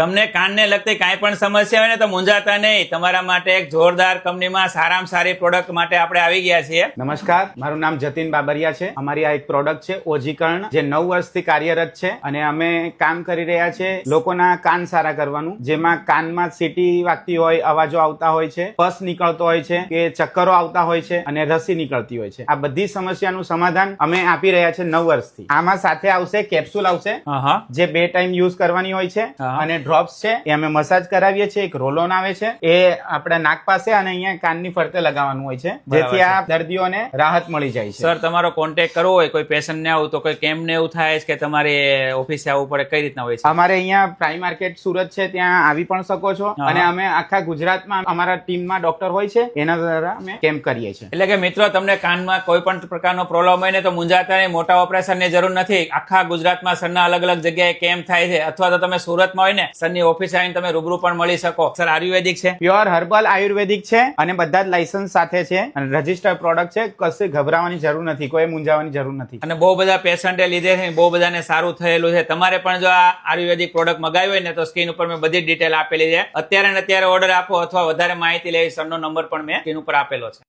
તમને કાનને લગતી કાંઈ પણ સમસ્યા હોય ને તો મૂંઝાતા નહીં. તમારા માટે એક જોરદાર કંપનીમાં સારામાં સારી પ્રોડક્ટ માટે આપણે આવી ગયા છીએ. નમસ્કાર મારું નામ જતીન બાબરિયા છે. અમારી આ એક પ્રોડક્ટ છે ઓજીકર્ણ જે નવ વર્ષથી કાર્યરત છે અને અમે કામ કરી રહ્યા છે લોકોના કાન સારા કરવાનું જેમાં કાનમાં સીટી વાગતી હોય અવાજો આવતા હોય છે પસ નીકળતો હોય છે કે ચક્કરો આવતા હોય છે અને રસી નીકળતી હોય છે. આ બધી સમસ્યાનું સમાધાન અમે આપી રહ્યા છે નવ વર્ષથી. આમાં સાથે આવશે કેપ્સ્યુલ આવશે જે બે ટાઈમ યુઝ કરવાની હોય છે અને ડ્રોપ્સ છે એ અમે મસાજ કરાવીએ છીએ એક રોલોન આવે છે. એ આપણા નાક પાસે અને અહીંયા કાનની ફરતે લગાવવાનું હોય છે જેથી આ દર્દીઓને રાહત મળી જાય છે. સર તમારો કોન્ટેક કરવો હોય કોઈ પેશન્ટ ને આવું તો કોઈ કેમ્પ ને એવું થાય કે તમારે ઓફિસે આવવું પડે કઈ રીતના હોય છે? અમારે અહીંયા પ્રાઇમ માર્કેટ સુરત છે ત્યાં આવી પણ શકો છો. અને અમે આખા ગુજરાતમાં અમારા ટીમમાં ડોક્ટર હોય છે એના દ્વારા અમે કેમ્પ કરીએ છીએ. એટલે કે મિત્રો તમને કાનમાં કોઈ પણ પ્રકારનો પ્રોબ્લેમ હોય ને તો મુંજાતા નહીં મોટા ઓપરેશનની જરૂર નથી. આખા ગુજરાતમાં સરના અલગ અલગ જગ્યાએ કેમ્પ થાય છે. અથવા તો તમે સુરતમાં હોય ને સરની ઓફિસે આવીને તમે રૂબરૂ પણ મળી શકો. સર આયુર્વેદિક છે? પ્યોર હર્બલ આયુર્વેદિક છે અને બધા જ લાયસન્સ સાથે છે. અને રજીસ્ટર્ડ પ્રોડક્ટ છે કશે ગભરાવાની જરૂર નથી કોઈ મૂંઝાવાની જરૂર નથી. અને બહુ બધા પેશન્ટે લીધે છે બહુ બધાને સારું થયેલું છે. તમારે પણ જો આ આયુર્વેદિક પ્રોડક્ટ મગાવી હોય ને તો સ્ક્રીન ઉપર મેં બધી ડિટેલ આપેલી છે. અત્યારે ને અત્યારે ઓર્ડર આપો અથવા વધારે માહિતી લેવી સરનો નંબર પણ મેં સ્ક્રીન ઉપર આપેલો છે.